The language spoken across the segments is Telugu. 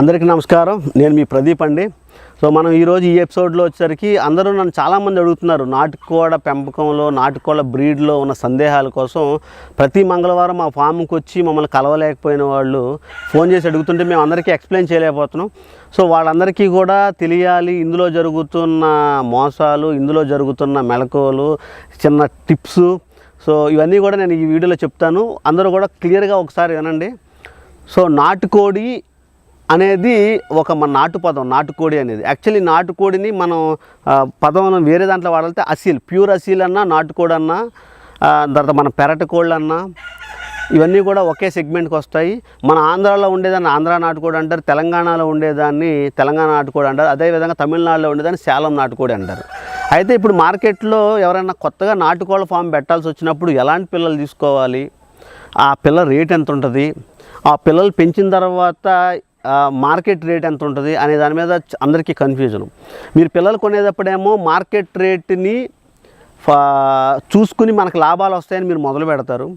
అందరికీ నమస్కారం. నేను మీ ప్రదీప్ అండి. సో మనం ఈరోజు ఈ ఎపిసోడ్లో వచ్చేసరికి అందరూ నన్ను చాలామంది అడుగుతున్నారు. నాటుకోడ పెంపకంలో నాటుకోళ్ళ బ్రీడ్లో ఉన్న సందేహాల కోసం ప్రతి మంగళవారం మా ఫామ్కి వచ్చి మమ్మల్ని కలవలేకపోయిన వాళ్ళు ఫోన్ చేసి అడుగుతుంటే మేము అందరికీ ఎక్స్ప్లెయిన్ చేయలేకపోతున్నాం. సో వాళ్ళందరికీ కూడా తెలియాలి ఇందులో జరుగుతున్న మోసాలు ఇందులో జరుగుతున్న మెలకువలు చిన్న టిప్స్. సో ఇవన్నీ కూడా నేను ఈ వీడియోలో చెప్తాను. అందరూ కూడా క్లియర్గా ఒకసారి వినండి. సో నాటుకోడి అనేది ఒక మన నాటు పదం నాటుకోడి అనేది. యాక్చువల్లీ నాటుకోడిని మనం పదం వేరే దాంట్లో వాడితే అసీల్ ప్యూర్ అసీల్ అన్నా నాటుకోడి అన్నా తర్వాత మన పెరట కోళ్ళు అన్నా ఇవన్నీ కూడా ఒకే సెగ్మెంట్కి వస్తాయి. మన ఆంధ్రాలో ఉండేదాన్ని ఆంధ్ర నాటుకోడి అంటారు తెలంగాణలో ఉండేదాన్ని తెలంగాణ నాటుకోడి అంటారు అదేవిధంగా తమిళనాడులో ఉండేదాన్ని శాలం నాటుకోడి అంటారు. అయితే ఇప్పుడు మార్కెట్లో ఎవరైనా కొత్తగా నాటుకోళ్ళ ఫామ్ పెట్టాల్సి వచ్చినప్పుడు ఎలాంటి పిల్లలు తీసుకోవాలి? ఆ పిల్ల రేట్ ఎంత ఉంటుంది ఆ పిల్లలు పెంచిన తర్వాత మార్కెట్ రేట్ ఎంత ఉంటుంది అనే దాని మీద అందరికీ కన్ఫ్యూజన్. మీరు పిల్లలు కొనేటప్పుడేమో మార్కెట్ రేట్ని చూసుకుని మనకు లాభాలు వస్తాయని మీరు మొదలు పెడతారు.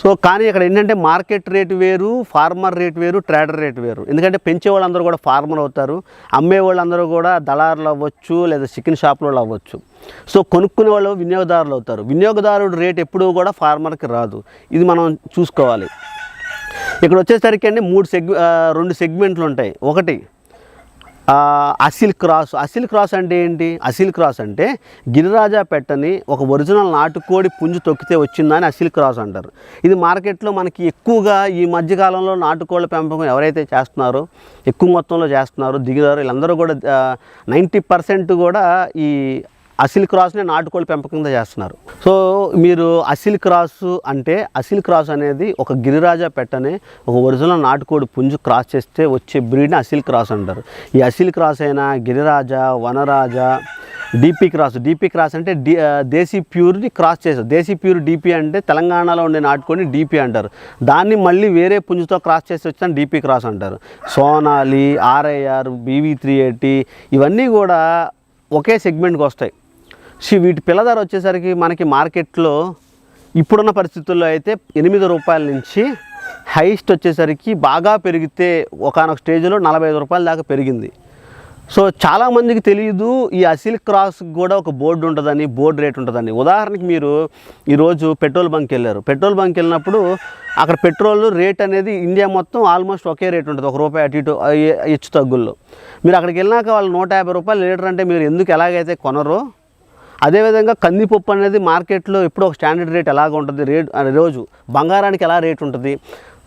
సో కానీ ఇక్కడ ఏంటంటే మార్కెట్ రేట్ వేరు ఫార్మర్ రేట్ వేరు ట్రేడర్ రేట్ వేరు. ఎందుకంటే పెంచే వాళ్ళందరూ కూడా ఫార్మర్ అవుతారు. అమ్మే వాళ్ళందరూ కూడా దళారులు అవ్వచ్చు లేదా చికెన్ వాళ్ళు అవ్వచ్చు. సో కొనుక్కునే వాళ్ళు వినియోగదారులు అవుతారు. వినియోగదారుడు రేట్ ఎప్పుడూ కూడా ఫార్మర్కి రాదు. ఇది మనం చూసుకోవాలి. ఇక్కడ వచ్చేసరికి అండి మూడు సెగ్ రెండు సెగ్మెంట్లు ఉంటాయి. ఒకటి అసిల్ క్రాస్. అసిల్ క్రాస్ అంటే ఏంటి? అసిల్ క్రాస్ అంటే గిరిరాజా పెట్టని ఒక ఒరిజినల్ నాటుకోడి పుంజు తొక్కితే వచ్చిందని అసిల్ క్రాస్ అంటారు. ఇది మార్కెట్లో మనకి ఎక్కువగా ఈ మధ్యకాలంలో నాటుకోళ్ళ పెంపకం ఎవరైతే చేస్తున్నారో ఎక్కువ మొత్తంలో చేస్తున్నారో దిగుదారు వీళ్ళందరూ కూడా నైంటీ పర్సెంట్ కూడా ఈ అసిల్ క్రాస్నే నాటుకోళ్ళ పెంపకం చేస్తున్నారు. సో మీరు అసిల్ క్రాస్ అంటే అసిల్ క్రాస్ అనేది ఒక గిరిరాజా పెట్టనే ఒక ఒరిజినల్ నాటుకోడి పుంజు క్రాస్ చేస్తే వచ్చే బ్రీడ్ని అసిల్ క్రాస్ అంటారు. ఈ అసిల్ క్రాస్ అయినా Giriraja Vanaraja DP cross. DP cross అంటే డి దేశీ ప్యూర్ని క్రాస్ చేశారు. దేశీ ప్యూర్ డీపీ అంటే తెలంగాణలో ఉండే నాటుకొని డీపీ అంటారు. దాన్ని మళ్ళీ వేరే పుంజుతో క్రాస్ చేసి వచ్చిన డీపీ క్రాస్ అంటారు. Sonali RIR BV three eighty ఇవన్నీ కూడా ఒకే సెగ్మెంట్కి వస్తాయి. వీటి పిల్ల ధర వచ్చేసరికి మనకి మార్కెట్లో ఇప్పుడున్న పరిస్థితుల్లో అయితే ఎనిమిది రూపాయల నుంచి హైయెస్ట్ వచ్చేసరికి బాగా పెరిగితే ఒకనొక స్టేజ్లో నలభై ఐదు రూపాయల దాకా పెరిగింది. సో చాలామందికి తెలియదు ఈ అసిల్ క్రాస్ కూడా ఒక బోర్డు ఉంటుందని బోర్డు రేట్ ఉంటుందని. ఉదాహరణకి మీరు ఈరోజు పెట్రోల్ బంక్ వెళ్ళారు. పెట్రోల్ బంక్ వెళ్ళినప్పుడు అక్కడ పెట్రోల్ రేట్ అనేది ఇండియా మొత్తం ఆల్మోస్ట్ ఒకే రేట్ ఉంటుంది ఒక రూపాయి అటు ఇటు హెచ్చు తగ్గుల్లో. మీరు అక్కడికి వెళ్ళినాక వాళ్ళు నూట యాభై రూపాయలు లీటర్ అంటే మీరు ఎందుకు ఎలాగైతే కొనరో అదేవిధంగా కందిపప్పు అనేది మార్కెట్లో ఎప్పుడు ఒక స్టాండర్డ్ రేట్ ఎలాగ ఉంటుంది? రేట్ అనే రోజు బంగారానికి ఎలా రేట్ ఉంటుంది?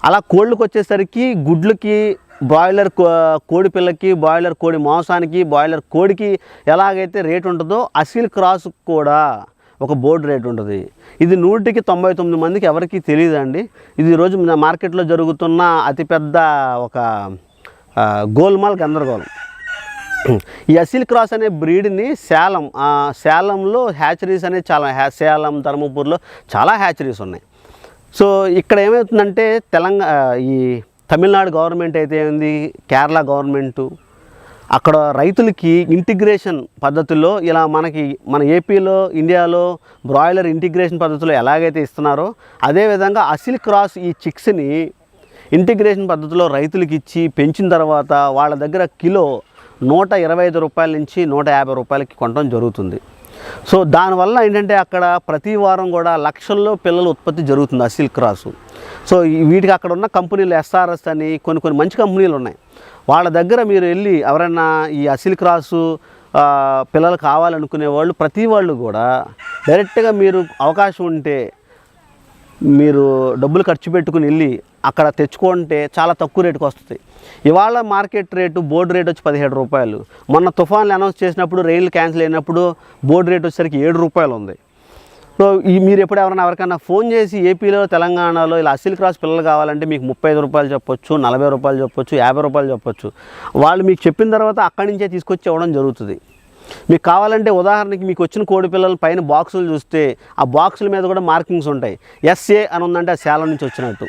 అలా కోళ్ళకి వచ్చేసరికి గుడ్లకి బాయిలర్ కో- కోడి పిల్లకి బాయిలర్ కోడి మాంసానికి బాయిలర్ కోడికి ఎలాగైతే రేట్ ఉంటుందో అసిల్ క్రాస్ కూడా ఒక బోర్డు రేట్ ఉంటుంది. ఇది నూటికి తొంభై తొమ్మిది మందికి ఎవరికీ తెలియదండి ఇది ఈరోజు మార్కెట్లో జరుగుతున్న అతిపెద్ద ఒక గోల్మాల్ గందరగోళం. ఈ అసిల్ క్రాస్ అనే బ్రీడ్ని సేలం సేలంలో హ్యాచరీస్ అనేది చాలా సేలం ధర్మపూర్లో చాలా హ్యాచరీస్ ఉన్నాయి. సో ఇక్కడ ఏమవుతుందంటే తెలంగాణ ఈ తమిళనాడు గవర్నమెంట్ అయితే ఏంది కేరళ గవర్నమెంటు. అక్కడ రైతులకి ఇంటిగ్రేషన్ పద్ధతిలో ఇలా మనకి మన ఏపీలో ఇండియాలో బ్రాయిలర్ ఇంటిగ్రేషన్ పద్ధతిలో ఎలాగైతే ఇస్తున్నారో అదేవిధంగా అసిల్ క్రాస్ ఈ చిక్స్ని ఇంటిగ్రేషన్ పద్ధతిలో రైతులకి ఇచ్చి పెంచిన తర్వాత వాళ్ళ దగ్గర కిలో నూట ఇరవై ఐదు రూపాయల నుంచి నూట యాభై రూపాయలకి కొనడం జరుగుతుంది. సో దానివల్ల ఏంటంటే అక్కడ ప్రతి వారం కూడా లక్షల్లో పిల్లల ఉత్పత్తి జరుగుతుంది అసిల్ క్రాసు సో వీటికి అక్కడ ఉన్న కంపెనీలు ఎస్ఆర్ఎస్ అని కొన్ని కొన్ని మంచి కంపెనీలు ఉన్నాయి. వాళ్ళ దగ్గర మీరు వెళ్ళి ఎవరైనా ఈ అసిల్ క్రాసు పిల్లలు కావాలనుకునే వాళ్ళు ప్రతి వాళ్ళు కూడా డైరెక్ట్గా మీరు అవకాశం ఉంటే మీరు డబ్బులు ఖర్చు పెట్టుకుని వెళ్ళి అక్కడ తెచ్చుకుంటే చాలా తక్కువ రేటుకి వస్తుంది. ఇవాళ మార్కెట్ రేటు బోర్డు రేట్ వచ్చి పదిహేడు రూపాయలు. మొన్న తుఫాన్లు అనౌన్స్ చేసినప్పుడు రైలు క్యాన్సిల్ అయినప్పుడు బోర్డు రేట్ వచ్చేసరికి ఏడు రూపాయలు ఉంది. సో ఈ మీరు ఎప్పుడు ఎవరైనా ఎవరికైనా ఫోన్ చేసి ఏపీలో తెలంగాణలో ఇలా అసిల్ క్రాస్ పిల్లలు కావాలంటే మీకు ముప్పై ఐదు రూపాయలు చెప్పొచ్చు నలభై రూపాయలు చెప్పొచ్చు యాభై రూపాయలు చెప్పొచ్చు. వాళ్ళు మీకు చెప్పిన తర్వాత అక్కడి నుంచే తీసుకొచ్చి ఇవ్వడం జరుగుతుంది. మీకు కావాలంటే ఉదాహరణకి మీకు వచ్చిన కోడి పిల్లల పైన బాక్సులు చూస్తే ఆ బాక్సుల మీద కూడా మార్కింగ్స్ ఉంటాయి. ఎస్ఏ అని ఉందంటే ఆ సేలం నుంచి వచ్చినట్టు.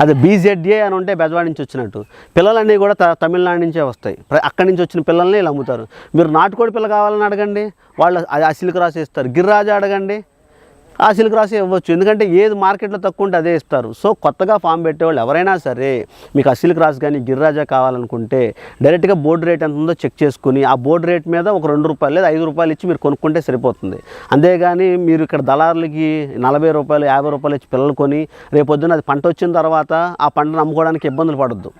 అది బీజెడ్ఏ అని ఉంటే బెజవాడ నుంచి వచ్చినట్టు. పిల్లలన్నీ కూడా త- తమిళనాడు నుంచే వస్తాయి. అక్కడి నుంచి వచ్చిన పిల్లల్ని ఇలా అమ్ముతారు. మీరు నాటుకోడి పిల్ల కావాలని అడగండి. వాళ్ళు అది అసిలికి రాసి ఇస్తారు గిర్రాజు అడగండి. ఆ సిల్క్ రాసి ఇవ్వచ్చు. ఎందుకంటే ఏది మార్కెట్లో తక్కువ ఉంటే అదే ఇస్తారు. సో కొత్తగా ఫామ్ పెట్టేవాళ్ళు ఎవరైనా సరే మీకు ఆ సిల్క్ రాసి కానీ గిరిరాజా కావాలనుకుంటే డైరెక్ట్గా బోర్డు రేట్ ఎంత ఉందో చెక్ చేసుకుని ఆ బోర్డు రేట్ మీద ఒక రెండు రూపాయలు లేదా ఐదు రూపాయలు ఇచ్చి మీరు కొనుక్కుంటే సరిపోతుంది. అంతేగాని మీరు ఇక్కడ దళారులకి నలభై రూపాయలు యాభై రూపాయలు ఇచ్చి పిల్లలు కొని రేపొద్దున అది పంట వచ్చిన తర్వాత ఆ పంటను అమ్ముకోవడానికి ఇబ్బందులు పడద్దు.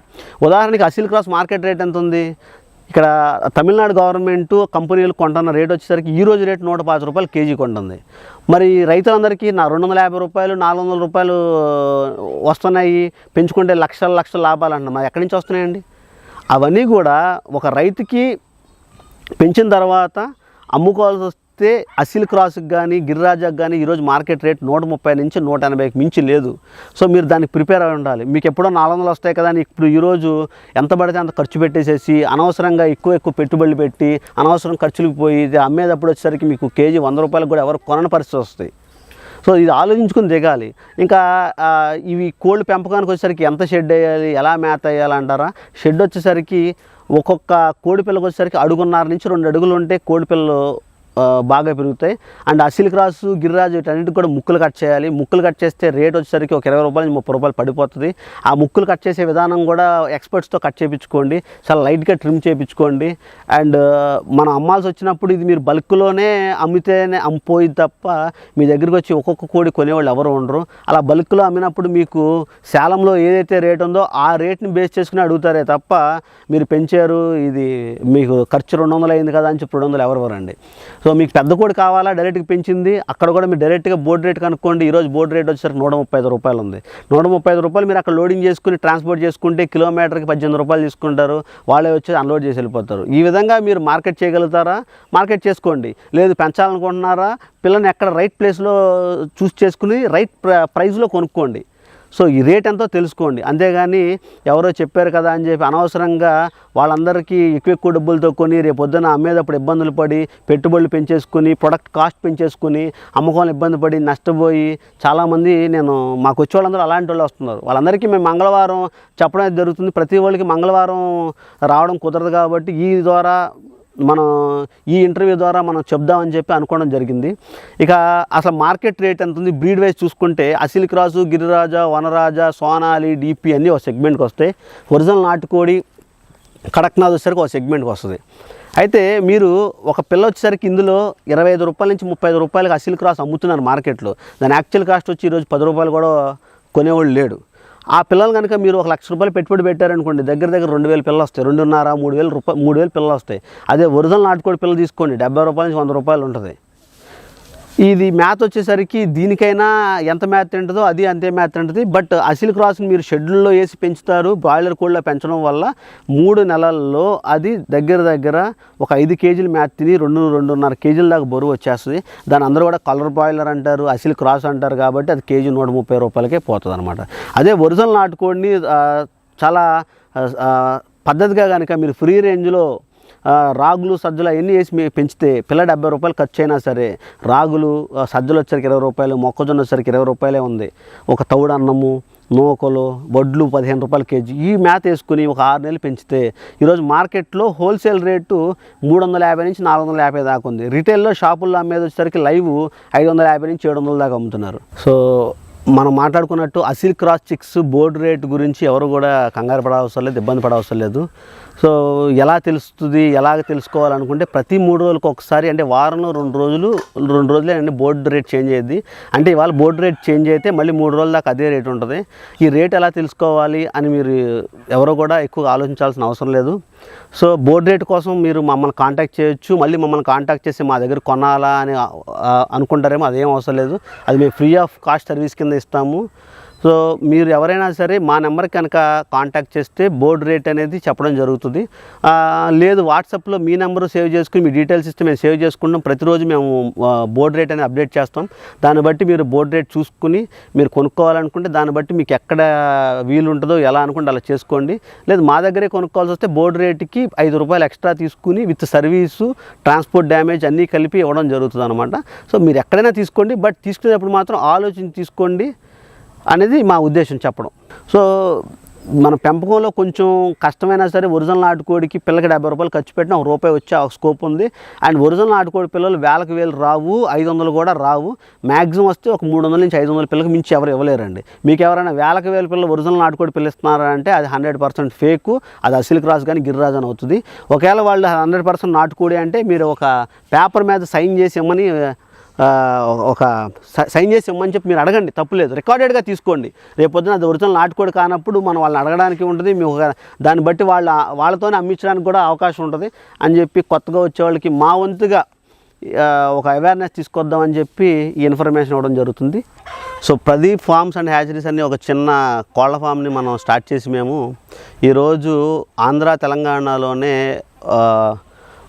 ఉదాహరణకి అసిల్ క్రాస్ మార్కెట్ రేట్ ఎంత ఉంది? ఇక్కడ తమిళనాడు గవర్నమెంట్ కంపెనీలు కొంటున్న రేట్ వచ్చేసరికి ఈ రోజు రేటు నూట పాతి రూపాయలు కేజీ కొంటుంది. మరి రైతులందరికీ నా రెండు వందల యాభై రూపాయలు నాలుగు వందల రూపాయలు వస్తున్నాయి. పెంచుకుంటే లక్షల లక్షల లాభాలు అంటున్నాం. మరి ఎక్కడి నుంచి వస్తున్నాయండి? అవన్నీ కూడా ఒక రైతుకి పెంచిన తర్వాత అమ్ముకోవాల్సి వస్తే అసిల్ క్రాస్కి కానీ గిరిరాజాకి కానీ ఈరోజు మార్కెట్ రేట్ నూట ముప్పై నుంచి నూట ఎనభైకి మించి లేదు. సో మీరు దానికి ప్రిపేర్ అయి ఉండాలి. మీకు ఎప్పుడో నాలుగు వందలు వస్తాయి కదా అని ఇప్పుడు ఈరోజు ఎంత పడితే అంత ఖర్చు పెట్టేసేసి అనవసరంగా ఎక్కువ ఎక్కువ పెట్టుబడులు పెట్టి అనవసరం ఖర్చులకు పోయి ఇది అమ్మేటప్పుడు వచ్చేసరికి మీకు కేజీ వంద రూపాయలకు కూడా ఎవరు కొనని పరిస్థితి వస్తాయి. సో ఇది ఆలోచించుకుని దిగాలి. ఇంకా ఇవి కోళ్ళు పెంపకానికి వచ్చేసరికి ఎంత షెడ్ వేయాలి ఎలా మేత వేయాలి అంటారా? షెడ్ వచ్చేసరికి ఒక్కొక్క కోడిపిల్లకి వచ్చేసరికి అడుగున్నర నుంచి రెండు అడుగులు ఉంటే కోడి పిల్లలు బాగా పెరుగుతాయి. అండ్ అసిల్ క్రాసు గిరిరాజు వీటన్నిటి కూడా ముక్కులు కట్ చేయాలి. ముక్కులు కట్ చేస్తే రేట్ వచ్చేసరికి ఒక ఇరవై రూపాయలు ముప్పై రూపాయలు పడిపోతుంది. ఆ ముక్కులు కట్ చేసే విధానం కూడా ఎక్స్పర్ట్స్తో కట్ చేయించుకోండి చాలా లైట్గా ట్రిమ్ చేయించుకోండి అండ్ మనం అమ్మాల్సి వచ్చినప్పుడు ఇది మీరు బల్క్లోనే అమ్మితేనే అమ్మిపోయింది తప్ప మీ దగ్గరికి వచ్చి ఒక్కొక్క కోడి కొనేవాళ్ళు ఎవరు ఉండరు. అలా బల్క్లో అమ్మినప్పుడు మీకు శాలంలో ఏదైతే రేట్ ఉందో ఆ రేట్ని బేస్ చేసుకుని అడుగుతారే తప్ప మీరు పెంచారు ఇది మీకు ఖర్చు రెండు వందలు అయింది కదా అని చెప్పి రెండు వందలు ఎవరు వరండి సో మీకు పెద్ద కోడి కావాలా? డైరెక్ట్గా పెంచింది. అక్కడ కూడా మీరు డైరెక్ట్గా బోర్డు రేట్ కనుక్కోండి. ఈరోజు బోర్డు రేట్ వచ్చేసరికి నూట ముప్పై ఐదు రూపాయలు ఉంది. నూట ముప్పై ఐదు రూపాయలు మీరు అక్కడ లోడింగ్ చేసుకుని ట్రాన్స్పోర్ట్ చేసుకుంటే కిలోమీటర్కి పద్దెనిమిది రూపాయలు తీసుకుంటారు. వాళ్ళే వచ్చి అన్లోడ్ చేసి వెళ్ళిపోతారు. ఈ విధంగా మీరు మార్కెట్ చేయగలుగుతారా? మార్కెట్ చేసుకోండి. లేదు పెంచాలనుకుంటున్నారా? పిల్లని ఎక్కడ రైట్ ప్లేస్లో చూస్ చేసుకుని రైట్ ప్ర ప్రైస్లో కొనుక్కోండి. సో ఈ రేట్ ఎంతో తెలుసుకోండి. అంతేగాని ఎవరో చెప్పారు కదా అని చెప్పి అనవసరంగా వాళ్ళందరికీ ఎక్కువ ఎక్కువ డబ్బులతో కొని రేపు పొద్దున అమ్మేటప్పుడు ఇబ్బందులు పడి పెట్టుబడులు పెంచేసుకుని ప్రొడక్ట్ కాస్ట్ పెంచేసుకుని అమ్మకంలో ఇబ్బంది పడి నష్టపోయి చాలామంది నేను మాకు వచ్చే వాళ్ళందరూ అలాంటి వాళ్ళు వస్తున్నారు. వాళ్ళందరికీ మేము మంగళవారం చెప్పడం జరుగుతుంది. ప్రతి వాళ్ళకి మంగళవారం రావడం కుదరదు కాబట్టి ఈ ద్వారా మనం ఈ ఇంటర్వ్యూ ద్వారా మనం చెప్దామని చెప్పి అనుకోవడం జరిగింది. ఇక అసలు మార్కెట్ రేట్ ఎంత ఉంది? బ్రీడ్ వైజ్ చూసుకుంటే అసిల్ క్రాసు గిరిరాజా వనరాజ సోనాలి డిపి అన్నీ ఒక సెగ్మెంట్కి వస్తాయి. ఒరిజినల్ నాటుకోడి కడక్నాథ్ వచ్చేసరికి ఒక సెగ్మెంట్కి వస్తుంది. అయితే మీరు ఒక పిల్ల వచ్చేసరికి ఇందులో ఇరవై ఐదు రూపాయల నుంచి ముప్పై ఐదు రూపాయలకి అసిల్ క్రాస్ అమ్ముతున్నారు మార్కెట్లో. దాని యాక్చువల్ కాస్ట్ వచ్చి ఈరోజు పది రూపాయలు కూడా కొనేవాళ్ళు లేడు. ఆ పిల్లలు కనుక మీరు ఒక లక్ష రూపాయలు పెట్టుబడి పెట్టారనుకోండి దగ్గర దగ్గర రెండు వేల పిల్లలు వస్తాయి. రెండున్నర మూడు వేల రూపాయలు మూడు వేలు పిల్లలు వస్తాయి. అదే ఒరిజినల్ నాటుకోడి పిల్లలు తీసుకోండి డెబ్బై రూపాయల నుంచి వంద రూపాయలు ఉంటుంది. ఇది మ్యాథ్ వచ్చేసరికి దీనికైనా ఎంత మ్యాథ్ ఉంటుందో అది అంతే మ్యాథ్ ఉంటుంది. బట్ అసిల్ క్రాస్ని మీరు షెడ్యూల్లో వేసి పెంచుతారు బాయిలర్ కోళ్ళ పెంచడం వల్ల మూడు నెలల్లో అది దగ్గర దగ్గర ఒక ఐదు కేజీలు మ్యాథ్ తిని రెండు రెండున్నర కేజీల దాకా బరువు వచ్చేస్తుంది. దాని అందరూ కూడా కలర్ బాయిలర్ అంటారు అసిల్ క్రాస్ అంటారు కాబట్టి అది కేజీ నూట ముప్పై రూపాయలకే పోతుంది అనమాట అదే ఒరిజినల్ నాటుకోడిని చాలా పద్ధతిగా కనుక మీరు ఫ్రీ రేంజ్లో రాగులు సజ్జలు అవన్నీ వేసి పెంచితే పిల్ల డెబ్బై రూపాయలు ఖర్చు అయినా సరే రాగులు సజ్జలు వచ్చరికి ఇరవై రూపాయలు మొక్కజొన్న వచ్చరికి ఇరవై రూపాయలే ఉంది. ఒక తౌడు అన్నము నూకలు వడ్లు పదిహేను రూపాయల కేజీ. ఈ మేత వేసుకుని ఒక ఆరు నెలలు పెంచితే ఈరోజు మార్కెట్లో హోల్సేల్ రేటు మూడు వందల యాభై నుంచి నాలుగు వందల యాభై దాకా ఉంది. రిటైల్లో షాపుల్లో అమ్మేది వచ్చేసరికి లైవ్ ఐదు వందల యాభై నుంచి ఏడు వందల దాకా అమ్ముతున్నారు. సో మనం మాట్లాడుకున్నట్టు Aseel cross chicks board rate గురించి ఎవరు కూడా కంగారు పడవసరం లేదు ఇబ్బంది పడవసరం లేదు. సో ఎలా తెలుస్తుంది ఎలాగ తెలుసుకోవాలనుకుంటే ప్రతి మూడు రోజులకు ఒకసారి అంటే వారంలో రెండు రోజులు రెండు రోజులే అండి బోర్డు రేట్ చేంజ్ అయ్యింది. అంటే ఇవాళ బోర్డు రేట్ చేంజ్ అయితే మళ్ళీ మూడు రోజుల దాకా అదే రేట్ ఉంటుంది. ఈ రేట్ ఎలా తెలుసుకోవాలి అని మీరు ఎవరు కూడా ఎక్కువ ఆలోచించాల్సిన అవసరం లేదు. సో బోర్డు రేట్ కోసం మీరు మమ్మల్ని కాంటాక్ట్ చేయొచ్చు. మళ్ళీ మమ్మల్ని కాంటాక్ట్ చేసి మా దగ్గర కొనాలా అని అనుకుంటారేమో అదేం అవసరం లేదు. అది మేము ఫ్రీ ఆఫ్ కాస్ట్ సర్వీస్ కింద ఇస్తాము. సో మీరు ఎవరైనా సరే మా నెంబర్ కనుక కాంటాక్ట్ చేస్తే బోర్డు రేట్ అనేది చెప్పడం జరుగుతుంది. లేదు వాట్సాప్లో మీ నెంబరు సేవ్ చేసుకుని మీ డీటెయిల్స్ ఇస్తే మేము సేవ్ చేసుకుంటాం. ప్రతిరోజు మేము బోర్డు రేట్ అనేది అప్డేట్ చేస్తాం. దాన్ని బట్టి మీరు బోర్డు రేట్ చూసుకుని మీరు కొనుక్కోవాలనుకుంటే దాన్ని బట్టి మీకు ఎక్కడ వీలు ఉంటుందో ఎలా అనుకుంటే అలా చేసుకోండి. లేదు మా దగ్గరే కొనుక్కోవాల్సి వస్తే బోర్డు రేట్కి ఐదు రూపాయలు ఎక్స్ట్రా తీసుకుని విత్ సర్వీసు ట్రాన్స్పోర్ట్ డ్యామేజ్ అన్నీ కలిపి ఇవ్వడం జరుగుతుంది అనమాట సో మీరు ఎక్కడైనా తీసుకోండి. బట్ తీసుకునేటప్పుడు మాత్రం ఆలోచించి తీసుకోండి. అనేది మా ఉద్దేశం చెప్పడం. సో మన పెంపకంలో కొంచెం కష్టమైనా సరే ఒరిజినల్ నాటుకోడికి పిల్లకి డెబ్బై రూపాయలు ఖర్చు పెట్టిన ఒక రూపాయి వచ్చే ఒక స్కోప్ ఉంది. అండ్ ఒరిజినల్ నాటుకోడి పిల్లలు వేలకు వేలు రావు ఐదు వందలు కూడా రావు. మ్యాక్సిమం వస్తే ఒక మూడు వందల నుంచి ఐదు వందల పిల్లకి మించి ఎవరు ఇవ్వలేరండి. మీకు ఎవరైనా వేలకు వేల పిల్లలు ఒరిజినల్ నాటుకోడి పిల్ల ఇస్తున్నారంటే అది హండ్రెడ్ పర్సెంట్ ఫేక్ అది అసిల్ క్రాస్ కానీ గిరిరాజ్ అని అవుతుంది. ఒకవేళ వాళ్ళు హండ్రెడ్ పర్సెంట్ నాటుకోడి అంటే మీరు ఒక పేపర్ మీద సైన్ చేసి ఇమ్మని ఒక సైన్ చేసి ఇమ్మని చెప్పి మీరు అడగండి తప్పులేదు రికార్డెడ్గా తీసుకోండి. రేపు పొద్దున అది ఒరిజినల్ నాటుకోడి కానప్పుడు మనం వాళ్ళని అడగడానికి ఉంటుంది మేము దాన్ని బట్టి వాళ్ళ వాళ్ళతోనే అమ్మించడానికి కూడా అవకాశం ఉంటుంది అని చెప్పి కొత్తగా వచ్చే వాళ్ళకి మా వంతుగా ఒక అవేర్నెస్ తీసుకొద్దామని చెప్పి ఈ ఇన్ఫర్మేషన్ ఇవ్వడం జరుగుతుంది. So Pradeep farms and hatcheries అనే ఒక చిన్న కోళ్ళ ఫామ్ని మనం స్టార్ట్ చేసి మేము ఈరోజు ఆంధ్ర తెలంగాణలోనే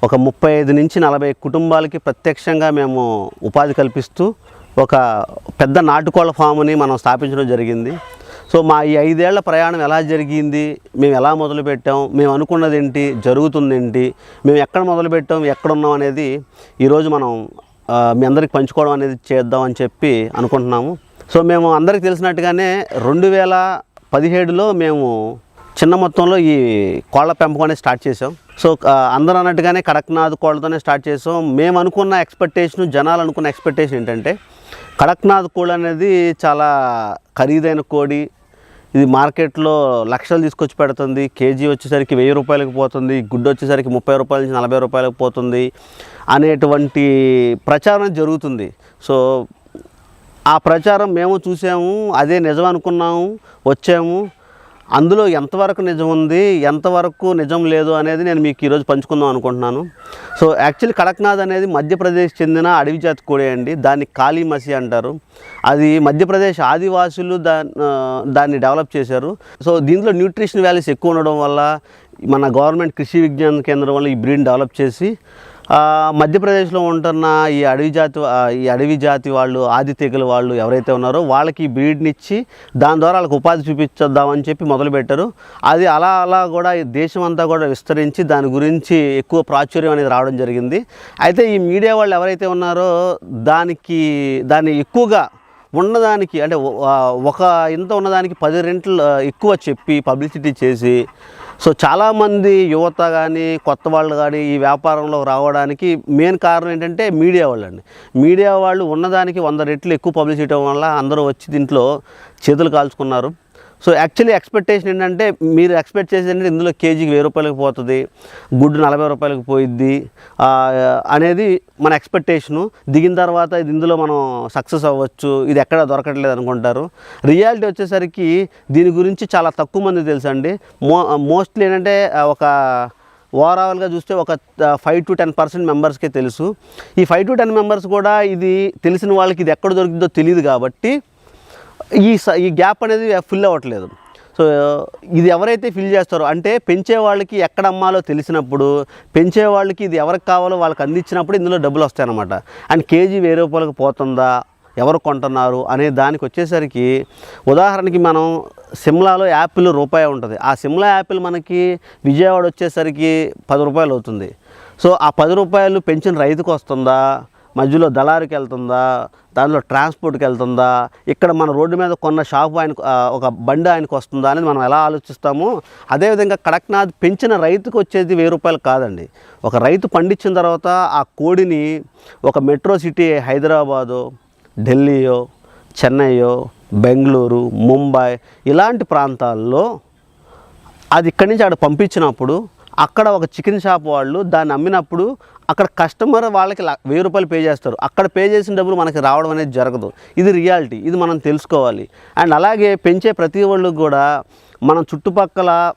ఒక ముప్పై ఐదు నుంచి నలభై కుటుంబాలకి ప్రత్యక్షంగా మేము ఉపాధి కల్పిస్తూ ఒక పెద్ద నాటుకోళ్ళ ఫామ్ని మనం స్థాపించడం జరిగింది. సో మా ఈ ఐదేళ్ళ ప్రయాణం ఎలా జరిగింది? మేము ఎలా మొదలుపెట్టాం? మేము అనుకున్నది ఏంటి? జరుగుతుంది ఏంటి? మేము ఎక్కడ మొదలుపెట్టాం? ఎక్కడున్నాం అనేది ఈరోజు మనం మీ అందరికి పంచుకోవడం అనేది చేద్దాం అని చెప్పి అనుకుంటున్నాము. సో మేము అందరికి తెలిసినట్టుగానే రెండు వేల పదిహేడులో మేము చిన్న మొత్తంలో ఈ కోళ్ళ పెంపకం స్టార్ట్ చేసాం సో అందరూ అన్నట్టుగానే కడక్నాథ్ కోళ్ళతోనే స్టార్ట్ చేసాం మేము అనుకున్న ఎక్స్పెక్టేషన్ జనాలు అనుకున్న ఎక్స్పెక్టేషన్ ఏంటంటే కడక్నాథ్ కోళ్ళు అనేది చాలా ఖరీదైన కోడి. ఇది మార్కెట్లో లక్షలు తీసుకొచ్చి పెడుతుంది. కేజీ వచ్చేసరికి వెయ్యి రూపాయలకు పోతుంది. గుడ్డు వచ్చేసరికి ముప్పై రూపాయల నుంచి నలభై రూపాయలకు పోతుంది అనేటువంటి ప్రచారం జరుగుతుంది. సో ఆ ప్రచారం మేము చూసాము అదే నిజం అనుకున్నాము వచ్చాము. అందులో ఎంతవరకు నిజం ఉంది ఎంతవరకు నిజం లేదు అనేది నేను మీకు ఈరోజు పంచుకుందాం అనుకుంటున్నాను. సో యాక్చువల్లీ కడక్నాథ్ అనేది మధ్యప్రదేశ్ చెందిన అడవి జాతి కోడి అండి. దాన్ని కాళీ మసి అంటారు. అది మధ్యప్రదేశ్ ఆదివాసులు దా దాన్ని డెవలప్ చేశారు. సో దీంట్లో న్యూట్రిషన్ వాల్యూస్ ఎక్కువ ఉండడం వల్ల మన గవర్నమెంట్ కృషి విజ్ఞాన కేంద్రం వల్ల ఈ బ్రీడ్ని డెవలప్ చేసి మధ్యప్రదేశ్లో ఉంటున్న ఈ అడవి జాతి ఈ అడవి జాతి వాళ్ళు ఆది తెగల వాళ్ళు ఎవరైతే ఉన్నారో వాళ్ళకి బీడ్నిచ్చి దాని ద్వారా వాళ్ళకి ఉపాధి చూపించొద్దామని చెప్పి మొదలుపెట్టారు. అది అలా అలా కూడా ఈ దేశం అంతా కూడా విస్తరించి దాని గురించి ఎక్కువ ప్రాచుర్యం అనేది రావడం జరిగింది. అయితే ఈ మీడియా వాళ్ళు ఎవరైతే ఉన్నారో దానికి దాన్ని ఎక్కువగా ఉన్నదానికి అంటే ఒక ఇంత ఉన్నదానికి పది రెంట్లు ఎక్కువ చెప్పి పబ్లిసిటీ చేసి సో చాలామంది యువత కానీ కొత్త వాళ్ళు కానీ ఈ వ్యాపారంలో రావడానికి మెయిన్ కారణం ఏంటంటే మీడియా వాళ్ళండి. మీడియా వాళ్ళు ఉన్నదానికి వంద రెట్లు ఎక్కువ పబ్లిసిటీ ఇవ్వడం వల్ల అందరూ వచ్చి దీంట్లో చేతులు కాల్చుకున్నారు. సో యాక్చువల్లీ ఎక్స్పెక్టేషన్ ఏంటంటే మీరు ఎక్స్పెక్ట్ చేసేది ఇందులో కేజీకి వెయ్యి రూపాయలకు పోతుంది గుడ్డు నలభై రూపాయలకు పోయిద్ది అనేది మన ఎక్స్పెక్టేషను. దిగిన తర్వాత ఇది ఇందులో మనం సక్సెస్ అవ్వచ్చు ఇది ఎక్కడ దొరకట్లేదు అనుకుంటారు. రియాలిటీ వచ్చేసరికి దీని గురించి చాలా తక్కువ మంది తెలుసండి. మో మోస్ట్లీ ఏంటంటే ఒక ఓవరాల్గా చూస్తే ఒక ఫైవ్ టు టెన్ పర్సెంట్ మెంబర్స్కే తెలుసు. ఈ ఫైవ్ టు టెన్ మెంబర్స్ కూడా ఇది తెలిసిన వాళ్ళకి ఇది ఎక్కడ దొరికిందో తెలియదు కాబట్టి ఈ స- ఈ గ్యాప్ అనేది ఫిల్ అవ్వట్లేదు. సో ఇది ఎవరైతే ఫిల్ చేస్తారో అంటే పెంచే వాళ్ళకి ఎక్కడ అమ్మాలో తెలిసినప్పుడు పెంచే వాళ్ళకి ఇది ఎవరికి కావాలో వాళ్ళకి అందించినప్పుడు ఇందులో డబ్బులు వస్తాయన్నమాట. అండ్ కేజీ వెయ్యి రూపాయలకు పోతుందా? ఎవరు కొంటున్నారు? అనే దానికి వచ్చేసరికి ఉదాహరణకి మనం సిమ్లాలో యాపిల్ రూపాయి ఉంటుంది. ఆ సిమ్లా యాపిల్ మనకి విజయవాడ వచ్చేసరికి పది రూపాయలు అవుతుంది. సో ఆ పది రూపాయలు పెంచిన రైతుకు వస్తుందా? మధ్యలో దళారికి వెళ్తుందా? దానిలో ట్రాన్స్పోర్ట్కి వెళ్తుందా? ఇక్కడ మన రోడ్డు మీద కొన్న షాపు ఆయనకు ఒక బండి ఆయనకు వస్తుందా అనేది మనం ఎలా ఆలోచిస్తామో? అదేవిధంగా కడక్నాథ్ పెంచిన రైతుకు వచ్చేది వెయ్యి రూపాయలు కాదండి. ఒక రైతు పండించిన తర్వాత ఆ కోడిని ఒక మెట్రో సిటీ హైదరాబాదు ఢిల్లీయో చెన్నైయో బెంగళూరు ముంబై ఇలాంటి ప్రాంతాల్లో అది ఇక్కడి నుంచి అక్కడ పంపించినప్పుడు అక్కడ ఒక చికెన్ షాప్ వాళ్ళు దాన్ని అమ్మినప్పుడు అక్కడ కస్టమర్ వాళ్ళకి వెయ్యి రూపాయలు పే చేస్తారు. అక్కడ పే చేసిన డబ్బులు మనకి రావడం అనేది జరగదు. ఇది రియాలిటీ. ఇది మనం తెలుసుకోవాలి. అండ్ అలాగే పెంచే ప్రతి వాళ్ళు కూడా మనం చుట్టుపక్కల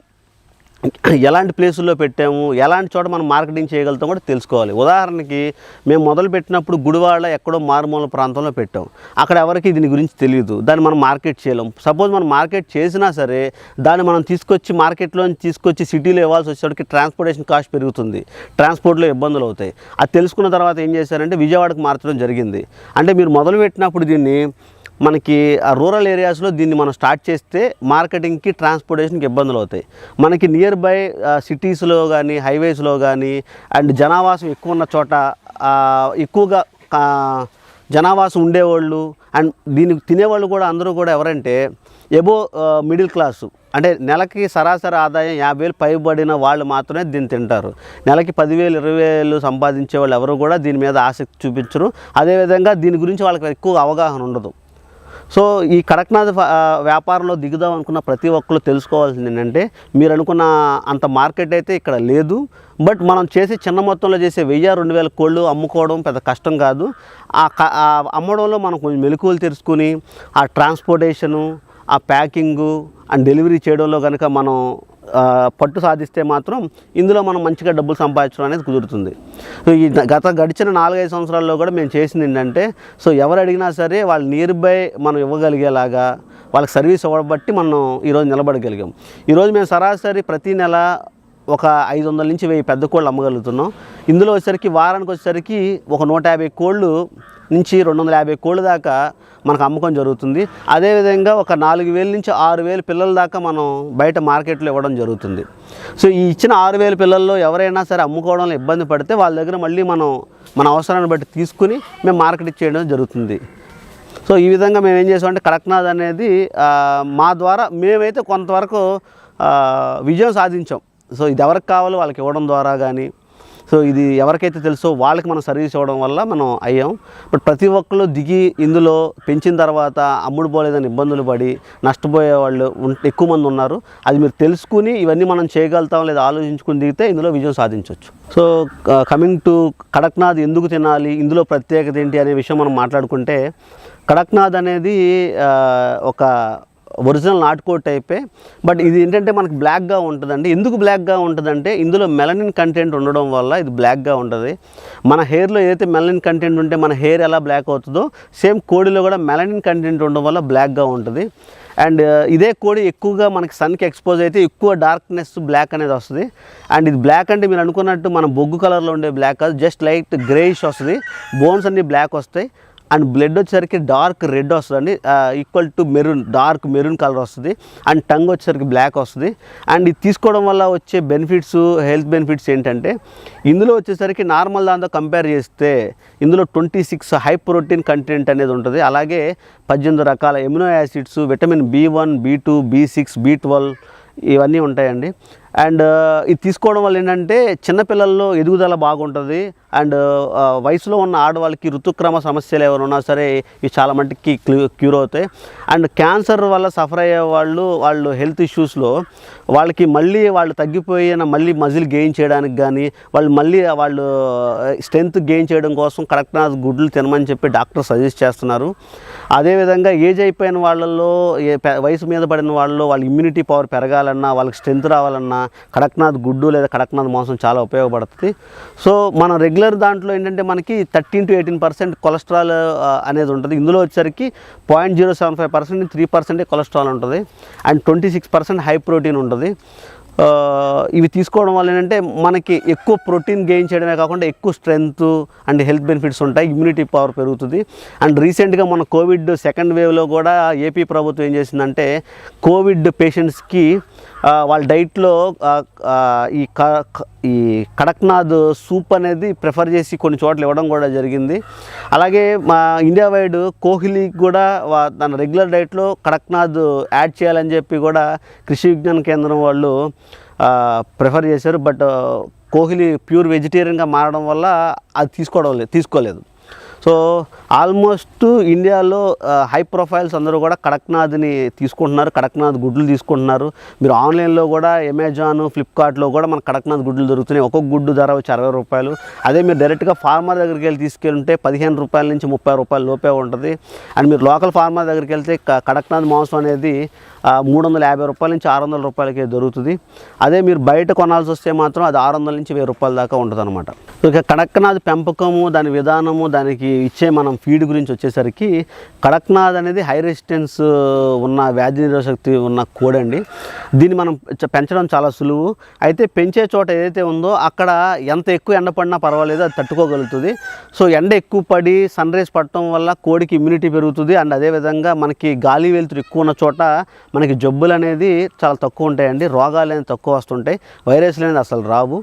ఎలాంటి ప్లేసుల్లో పెట్టాము ఎలాంటి చోట మనం మార్కెటింగ్ చేయగలుగుతాం కూడా తెలుసుకోవాలి. ఉదాహరణకి మేము మొదలు పెట్టినప్పుడు గుడివాడ ఎక్కడో మారుమూల ప్రాంతంలో పెట్టాం. అక్కడ ఎవరికి దీని గురించి తెలియదు దాన్ని మనం మార్కెట్ చేయలేం. సపోజ్ మనం మార్కెట్ చేసినా సరే దాన్ని మనం తీసుకొచ్చి మార్కెట్లో తీసుకొచ్చి సిటీలో ఇవ్వాల్సి వచ్చేసరికి ట్రాన్స్పోర్టేషన్ కాస్ట్ పెరుగుతుంది. ట్రాన్స్పోర్ట్లో ఇబ్బందులు అవుతాయి. అది తెలుసుకున్న తర్వాత ఏం చేశారంటే విజయవాడకు మార్చడం జరిగింది. అంటే మీరు మొదలు పెట్టినప్పుడు దీన్ని మనకి ఆ రూరల్ ఏరియాస్లో దీన్ని మనం స్టార్ట్ చేస్తే మార్కెటింగ్కి ట్రాన్స్పోర్టేషన్కి ఇబ్బందులు అవుతాయి. మనకి నియర్ బై సిటీస్లో కానీ హైవేస్లో కానీ అండ్ జనావాసం ఎక్కువ ఉన్న చోట ఎక్కువగా జనావాసం ఉండేవాళ్ళు అండ్ దీనికి తినేవాళ్ళు కూడా అందరూ కూడా ఎవరంటే ఎబో మిడిల్ క్లాసు. అంటే నెలకి సరాసరి ఆదాయం యాభై వేలు పైబడిన వాళ్ళు మాత్రమే దీన్ని తింటారు. నెలకి పదివేలు ఇరవై వేలు సంపాదించే వాళ్ళు ఎవరు కూడా దీని మీద ఆసక్తి చూపించరు. అదేవిధంగా దీని గురించి వాళ్ళకి ఎక్కువ అవగాహన ఉండదు. సో ఈ కడక్నాథ్ వ్యాపారంలో దిగుదాం అనుకున్న ప్రతి ఒక్కరు తెలుసుకోవాల్సింది ఏంటంటే మీరు అనుకున్న అంత మార్కెట్ అయితే ఇక్కడ లేదు. బట్ మనం చేసే చిన్న మొత్తంలో చేసే వెయ్యి రెండు వేల కోళ్ళు అమ్ముకోవడం పెద్ద కష్టం కాదు. ఆ అమ్మడంలో మనం కొంచెం మెలకువలు తెలుసుకుని ఆ ట్రాన్స్పోర్టేషను ఆ ప్యాకింగు అండ్ డెలివరీ చేయడంలో కనుక మనం పట్టు సాధిస్తే మాత్రం ఇందులో మనం మంచిగా డబ్బులు సంపాదించడం అనేది కుదురుతుంది. సో ఈ గత గడిచిన నాలుగైదు సంవత్సరాల్లో కూడా మేము చేసింది ఏంటంటే సో ఎవరు అడిగినా సరే వాళ్ళు నియర్ బై మనం ఇవ్వగలిగేలాగా వాళ్ళకి సర్వీస్ ఇవ్వబట్టి మనం ఈరోజు నిలబడగలిగాం. ఈరోజు మేము సరాసరి ప్రతి నెల ఒక ఐదు వందల నుంచి వెయ్యి పెద్ద కోళ్ళు అమ్మగలుగుతున్నాం. ఇందులో వచ్చేసరికి వారానికి వచ్చేసరికి ఒక నూట యాభై కోళ్ళు నుంచి రెండు వందల యాభై కోళ్ళ దాకా మనకు అమ్మకం జరుగుతుంది. అదేవిధంగా ఒక నాలుగు వేల నుంచి ఆరు వేల పిల్లల దాకా మనం బయట మార్కెట్లో ఇవ్వడం జరుగుతుంది. సో ఈ ఇచ్చిన ఆరు వేల పిల్లల్లో ఎవరైనా సరే అమ్ముకోవడంలో ఇబ్బంది పడితే వాళ్ళ దగ్గర మళ్ళీ మనం మన అవసరాన్ని బట్టి తీసుకుని మేము మార్కెట్ చేయడం జరుగుతుంది. సో ఈ విధంగా మేము ఏం చేసామంటే కడక్నాథ్ అనేది మా ద్వారా మేమైతే కొంతవరకు విజయం సాధించాం. సో ఇది ఎవరికి కావాలో వాళ్ళకి ఇవ్వడం ద్వారా కానీ సో ఇది ఎవరికైతే తెలుసో వాళ్ళకి మనం సర్వీస్ ఇవ్వడం వల్ల మనం అయ్యాం. బట్ ప్రతి ఒక్కరు దిగి ఇందులో పెంచిన తర్వాత అమ్ముడు పోలేదని ఇబ్బందులు పడి నష్టపోయే వాళ్ళు ఎక్కువ మంది ఉన్నారు. అది మీరు తెలుసుకుని ఇవన్నీ మనం చేయగలుగుతాం లేదా ఆలోచించుకుని దిగితే ఇందులో విజయం సాధించవచ్చు సో కమింగ్ టు కడక్నాథ్ ఎందుకు తినాలి ఇందులో ప్రత్యేకత ఏంటి అనే విషయం మనం మాట్లాడుకుంటే కడక్నాథ్ అనేది ఒక ఒరిజినల్ నాటుకోట్ టైపే. బట్ ఇది ఏంటంటే మనకు బ్లాక్గా ఉంటుందండి. ఎందుకు బ్లాక్గా ఉంటుందంటే ఇందులో మెలనిన్ కంటెంట్ ఉండడం వల్ల ఇది బ్లాక్గా ఉంటుంది. మన హెయిర్లో ఏదైతే మెలనిన్ కంటెంట్ ఉంటే మన హెయిర్ ఎలా బ్లాక్ అవుతుందో సేమ్ కోడిలో కూడా మెలనిన్ కంటెంట్ ఉండడం వల్ల బ్లాక్గా ఉంటుంది. అండ్ ఇదే కోడి ఎక్కువగా మనకి సన్కి ఎక్స్పోజ్ అయితే ఎక్కువ డార్క్నెస్ బ్లాక్ అనేది వస్తుంది. అండ్ ఇది బ్లాక్ అంటే మీరు అనుకున్నట్టు మన బొగ్గు కలర్లో ఉండే బ్లాక్ కాదు. జస్ట్ లైట్ గ్రేయిష్ వస్తుంది. బోన్స్ అన్ని బ్లాక్ వస్తాయి. అండ్ బ్లడ్ వచ్చేసరికి డార్క్ రెడ్ వస్తుందండి. Equal to maroon dark maroon colour వస్తుంది. అండ్ టంగ్ వచ్చేసరికి బ్లాక్ వస్తుంది. అండ్ ఇది తీసుకోవడం వల్ల వచ్చే బెనిఫిట్స్ హెల్త్ బెనిఫిట్స్ ఏంటంటే ఇందులో వచ్చేసరికి నార్మల్ దాంతో కంపేర్ చేస్తే ఇందులో twenty six high protein content అనేది ఉంటుంది. అలాగే పద్దెనిమిది రకాల amino acids vitamin B one B two B six B twelve ఇవన్నీ ఉంటాయండి. అండ్ ఇది తీసుకోవడం వల్ల ఏంటంటే చిన్నపిల్లల్లో ఎదుగుదల బాగుంటుంది. అండ్ వయసులో ఉన్న ఆడవాళ్ళకి ఋతుక్రమ సమస్యలు ఏమైనా సరే ఇవి చాలా మట్టుకి క్యూర్ అవుతాయి. అండ్ క్యాన్సర్ వల్ల సఫర్ అయ్యే వాళ్ళు వాళ్ళు హెల్త్ ఇష్యూస్లో వాళ్ళకి మళ్ళీ వాళ్ళు తగ్గిపోయిన మళ్ళీ మజిల్ గెయిన్ చేయడానికి కానీ వాళ్ళు మళ్ళీ వాళ్ళు స్ట్రెంత్ గెయిన్ చేయడం కోసం కరెక్ట్ గుడ్లు తినమని చెప్పి డాక్టర్ సజెస్ట్ చేస్తున్నారు. అదేవిధంగా ఏజ్ అయిపోయిన వాళ్ళల్లో వయసు మీద పడిన వాళ్ళలో వాళ్ళ ఇమ్యూనిటీ పవర్ పెరగాలన్నా వాళ్ళకి స్ట్రెంత్ రావాలన్నా కడక్నాథ్ గుడ్డు లేదా కడక్నాథ్ మాంసం చాలా ఉపయోగపడుతుంది. సో మన రెగ్యులర్ దాంట్లో ఏంటంటే మనకి thirteen to eighteen percent cholesterol అనేది ఉంటుంది. ఇందులో వచ్చేసరికి point zero seven five percent three పర్సెంటే కొలెస్ట్రాల్ ఉంటుంది. And twenty six percent high protein ఉంటుంది. ఇవి తీసుకోవడం వల్ల ఏంటంటే మనకి ఎక్కువ ప్రోటీన్ గెయిన్ చేయడమే కాకుండా ఎక్కువ స్ట్రెంగ్త్ అండ్ హెల్త్ బెనిఫిట్స్ ఉంటాయి. ఇమ్యూనిటీ పవర్ పెరుగుతుంది. అండ్ రీసెంట్గా మన కోవిడ్ సెకండ్ వేవ్లో కూడా ఏపీ ప్రభుత్వం ఏం చేసిందంటే కోవిడ్ పేషెంట్స్కి వాళ్ళ డైట్లో ఈ క- ఈ కడక్నాథ్ సూప్ అనేది ప్రిఫర్ చేసి కొన్ని చోట్ల ఇవ్వడం కూడా జరిగింది. అలాగే మా ఇండియా వైడ్ కోహ్లీకి కూడా తన రెగ్యులర్ డైట్లో కడక్నాథ్ యాడ్ చేయాలని చెప్పి కూడా కృషి విజ్ఞాన కేంద్రం వాళ్ళు ప్రిఫర్ చేశారు. బట్ కోహ్లీ ప్యూర్ వెజిటేరియన్గా మారడం వల్ల అది తీసుకోవడం లేదు తీసుకోలేదు. సో ఆల్మోస్ట్ ఇండియాలో హై ప్రొఫైల్స్ అందరూ కూడా కడక్నాథ్ని తీసుకుంటున్నారు కడక్నాథ్ గుడ్లు తీసుకుంటున్నారు. మీరు ఆన్లైన్లో కూడా అమెజాన్ ఫ్లిప్కార్ట్లో కూడా మన కడక్నాథ్ గుడ్లు దొరుకుతున్నాయి. ఒక్కొక్క గుడ్డు ధర వచ్చి అరవై రూపాయలు. అదే మీరు డైరెక్ట్గా ఫార్మర్ దగ్గరికి వెళ్ళి తీసుకెళ్తే పదిహేను రూపాయల నుంచి ముప్పై రూపాయల లోపే ఉంటుంది. అండ్ మీరు లోకల్ ఫార్మర్ దగ్గరికి వెళ్తే కడక్నాథ్ మాంసం అనేది మూడు వందల యాభై రూపాయల నుంచి ఆరు వందల రూపాయలకి దొరుకుతుంది. అదే మీరు బయట కొనాల్సి వస్తే మాత్రం అది ఆరు వందల నుంచి వెయ్యి రూపాయల దాకా ఉంటుంది అనమాట ఇక కడక్నాథ్ పెంపకము దాని విధానము దానికి ఇచ్చే మనం ఫీడ్ గురించి వచ్చేసరికి కడక్నాథ్ అనేది హై రెసిస్టెన్స్ uh, ఉన్న వ్యాధి నిరోధశక్తి ఉన్న కోడండి దీన్ని మనం పెంచడం చాలా సులువు. అయితే పెంచే చోట ఏదైతే ఉందో అక్కడ ఎంత ఎక్కువ ఎండ పడినా పర్వాలేదు అది తట్టుకోగలుగుతుంది. సో ఎండ ఎక్కువ పడి సన్ రైజ్ పడటం వల్ల కోడికి ఇమ్యూనిటీ పెరుగుతుంది. అండ్ అదేవిధంగా మనకి గాలి వెలుతురు ఎక్కువ ఉన్న చోట మనకి జబ్బులు అనేది చాలా తక్కువ ఉంటాయండి. రోగాలు అనేది తక్కువ వస్తుంటాయి. వైరస్లు అనేది అసలు రావు.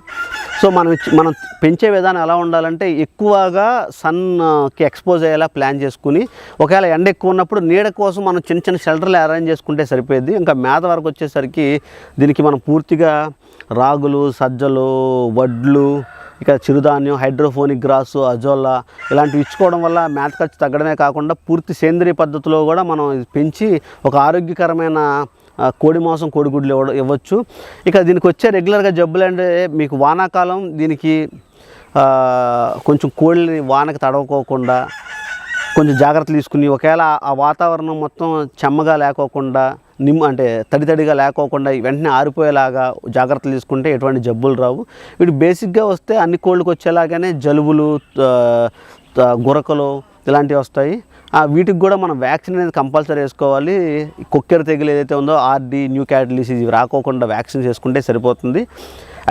సో మనం మనం పెంచే విధానం ఎలా ఉండాలంటే ఎక్కువగా సన్ మనకి ఎక్స్పోజ్ అయ్యేలా ప్లాన్ చేసుకుని ఒకవేళ ఎండ ఎక్కువ ఉన్నప్పుడు నీడ కోసం మనం చిన్న చిన్న షెల్టర్లు అరేంజ్ చేసుకుంటే సరిపోయేది. ఇంకా మేత వరకు వచ్చేసరికి దీనికి మనం పూర్తిగా రాగులు సజ్జలు వడ్లు ఇక చిరుధాన్యం హైడ్రోఫోనిక్ గ్రాసు అజోలా ఇలాంటివి ఇచ్చుకోవడం వల్ల మేత ఖర్చు తగ్గడమే కాకుండా పూర్తి సేంద్రియ పద్ధతిలో కూడా మనం పెంచి ఒక ఆరోగ్యకరమైన కోడి మాంసం కోడిగుడ్లు ఇవ్వడం ఇవ్వచ్చు. ఇక దీనికి వచ్చే రెగ్యులర్గా జబ్బులు అంటే మీకు వానాకాలం దీనికి కొంచెం కోళ్ళని వానకి తడవకోకుండా కొంచెం జాగ్రత్తలు తీసుకుని ఒకవేళ ఆ వాతావరణం మొత్తం చెమ్మగా లేకోకుండా నిమ్ అంటే తడి తడిగా లేకోకుండా వెంటనే ఆరిపోయేలాగా జాగ్రత్తలు తీసుకుంటే ఎటువంటి జబ్బులు రావు. వీటి బేసిక్గా వస్తే అన్ని కోళ్ళకి వచ్చేలాగానే జలుబులు గురకలు ఇలాంటివి వస్తాయి. వీటికి కూడా మనం వ్యాక్సిన్ అనేది కంపల్సరీ వేసుకోవాలి. కుక్కెర తెగులు ఏదైతే ఉందో ఆర్డి న్యూ క్యాటలీస్ ఇవి రాకోకుండా వ్యాక్సిన్ చేసుకుంటే సరిపోతుంది.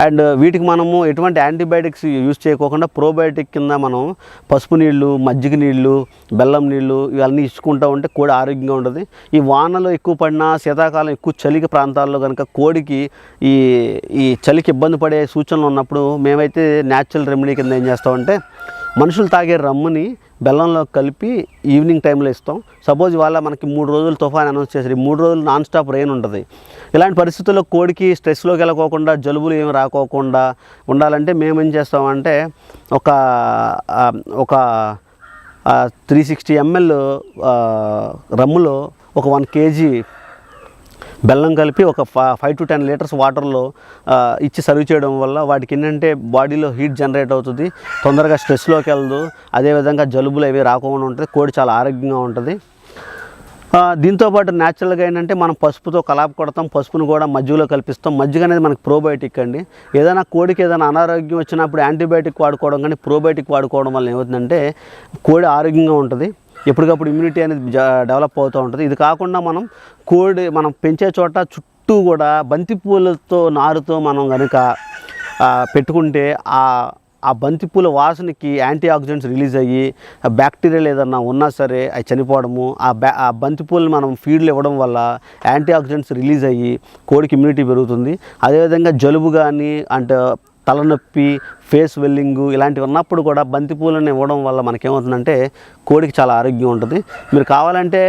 అండ్ వీటికి మనము ఎటువంటి యాంటీబయాటిక్స్ యూజ్ చేయకోకుండా ప్రోబయోటిక్ కింద మనం పసుపు నీళ్ళు మజ్జిగ నీళ్ళు బెల్లం నీళ్ళు ఇవన్నీ ఇచ్చుకుంటూ ఉంటే కోడి ఆరోగ్యంగా ఉంటుంది. ఈ వానలు ఎక్కువ పడినా శీతాకాలం ఎక్కువ చలికి ప్రాంతాల్లో కనుక కోడికి ఈ ఈ చలికి ఇబ్బంది పడే సూచనలు ఉన్నప్పుడు మేమైతే న్యాచురల్ రెమెడీ కింద ఏం చేస్తామంటే మనుషులు తాగే రమ్ముని బెల్లంలో కలిపి ఈవినింగ్ టైంలో ఇస్తాం. సపోజ్ ఇవాళ మనకి మూడు రోజులు తుఫాన్ అనౌన్స్ చేసి మూడు రోజులు నాన్ స్టాప్ రెయిన్ ఉంటుంది. ఇలాంటి పరిస్థితుల్లో కోడికి స్ట్రెస్లోకి వెళ్ళకోకుండా జలుబులు ఏమి రాకోకుండా ఉండాలంటే మేము ఏం చేస్తామంటే ఒక ఒక త్రీ సిక్స్టీ ఎంఎల్ రమ్ములో ఒక వన్ కేజీ బెల్లం కలిపి ఒక ఫైవ్ టు టెన్ లీటర్స్ వాటర్లో ఇచ్చి సర్వ్ చేయడం వల్ల వాటికి ఏంటంటే బాడీలో హీట్ జనరేట్ అవుతుంది తొందరగా స్ట్రెస్లోకి వెళ్ళదు. అదేవిధంగా జలుబులు అవి రాకుండా ఉంటుంది కోడి చాలా ఆరోగ్యంగా ఉంటుంది. దీంతోపాటు న్యాచురల్గా ఏంటంటే మనం పసుపుతో కలాప కొడతాం పసుపును కూడా మజ్జిగలో కల్పిస్తాం. మజ్జిగ అనేది మనకి ప్రోబయోటిక్ అండి. ఏదైనా కోడికి ఏదైనా అనారోగ్యం వచ్చినప్పుడు యాంటీబయాటిక్ వాడుకోవడం కానీ ప్రోబయోటిక్ వాడుకోవడం వల్ల ఏమవుతుందంటే కోడి ఆరోగ్యంగా ఉంటుంది. ఎప్పటికప్పుడు ఇమ్యూనిటీ అనేది డెవలప్ అవుతూ ఉంటుంది. ఇది కాకుండా మనం కోడి మనం పెంచే చోట చుట్టూ కూడా బంతిపూలతో నారుతో మనం కనుక పెట్టుకుంటే ఆ ఆ బంతిపూల వాసనకి యాంటీ ఆక్సిడెంట్స్ రిలీజ్ అయ్యి బ్యాక్టీరియాలు ఏదన్నా ఉన్నా సరే అవి చనిపోవడము ఆ బ్యా ఆ బంతిపూలను మనం ఫీడ్లు ఇవ్వడం వల్ల యాంటీ ఆక్సిడెంట్స్ రిలీజ్ అయ్యి కోడికి ఇమ్యూనిటీ పెరుగుతుంది. అదేవిధంగా జలుబు కానీ అంటే తలనొప్పి ఫేస్ వెల్లింగు ఇలాంటివి ఉన్నప్పుడు కూడా బంతిపూలను ఇవ్వడం వల్ల మనకేమవుతుందంటే కోడికి చాలా ఆరోగ్యం ఉంటుంది. మీరు కావాలంటే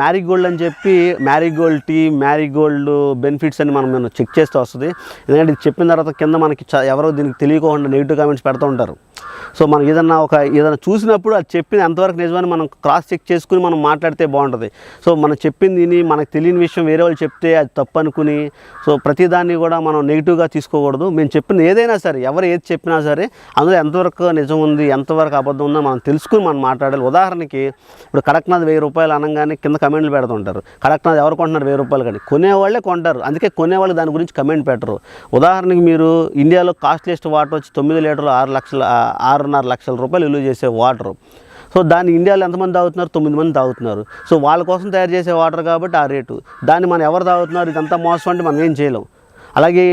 మ్యారీగోల్డ్ అని చెప్పి మ్యారీగోల్డ్ టీ మ్యారీగోల్డ్ బెనిఫిట్స్ అని మనం నేను చెక్ చేస్తూ వస్తుంది. ఎందుకంటే ఇది చెప్పిన తర్వాత కింద మనకి ఎవరో దీనికి తెలియకుండా నెగిటివ్ కామెంట్స్ పెడుతూ ఉంటారు. సో మనం ఏదన్నా ఒక ఏదైనా చూసినప్పుడు అది చెప్పింది ఎంతవరకు నిజమని మనం క్రాస్ చెక్ చేసుకుని మనం మాట్లాడితే బాగుంటుంది. సో మనం చెప్పింది విని మనకు తెలియని విషయం వేరే వాళ్ళు చెప్తే అది తప్పు అనుకుని సో ప్రతిదాన్ని కూడా మనం నెగిటివ్గా తీసుకోకూడదు. మేము చెప్పింది ఏదైనా సరే ఎవరు ఏది చెప్పినా సరే అందులో ఎంతవరకు నిజం ఉంది ఎంతవరకు అబద్ధం ఉందో మనం తెలుసుకుని మనం మాట్లాడాలి. ఉదాహరణకి ఇప్పుడు కడక్నాథ్ వెయ్యి రూపాయలు అనగానే కింద కమెంట్లు పెడుతుంటారు. కడక్నాథ్ ఎవరు కొంటున్నారు వెయ్యి రూపాయలు కానీ? కొనేవాళ్ళే కొంటారు. అందుకే కొనేవాళ్ళు దాని గురించి కమెంట్ పెట్టరు. ఉదాహరణకి మీరు ఇండియాలో కాస్ట్లీస్ట్ వాటర్ వచ్చి తొమ్మిది లీటర్లు ఆరు లక్షల ఆరున్నర లక్షల రూపాయలు విలువ చేసే వాటర్. సో దాన్ని ఇండియాలో ఎంతమంది తాగుతున్నారు? తొమ్మిది మంది తాగుతున్నారు. సో వాళ్ళ కోసం తయారు చేసే వాటర్ కాబట్టి ఆ రేటు. దాన్ని మనం ఎవరు తాగుతున్నారు? ఇదంతా మోసం అంటే మనం ఏం చేయలేం. అలాగే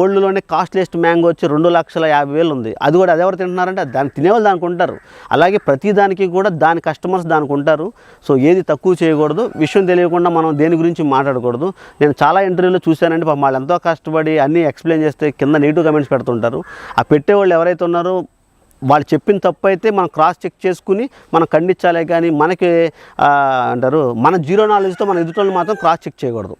ఓల్డ్లోనే కాస్ట్లెస్ట్ మ్యాంగో వచ్చి రెండు లక్షల యాభై వేలు ఉంది. అది కూడా అది ఎవరు తింటున్నారంటే దాన్ని తినేవాళ్ళు దానికి ఉంటారు. అలాగే ప్రతి దానికి కూడా దాని కస్టమర్స్ దానికి ఉంటారు. సో ఏది తక్కువ చేయకూడదు. విషయం తెలియకుండా మనం దేని గురించి మాట్లాడకూడదు. నేను చాలా ఇంటర్వ్యూలో చూశానంటే పాపం వాళ్ళు ఎంతో కష్టపడి అన్నీ ఎక్స్ప్లెయిన్ చేస్తే కింద నెగిటివ్ కమెంట్స్ పెడుతుంటారు. ఆ పెట్టేవాళ్ళు ఎవరైతే ఉన్నారో వాళ్ళు చెప్పిన తప్పు అయితే మనం క్రాస్ చెక్ చేసుకుని మనం ఖండించాలే కానీ మనకి అంటారు మన జీరో నాలెడ్జ్తో మన ఎదుటి మాత్రం క్రాస్ చెక్ చేయకూడదు.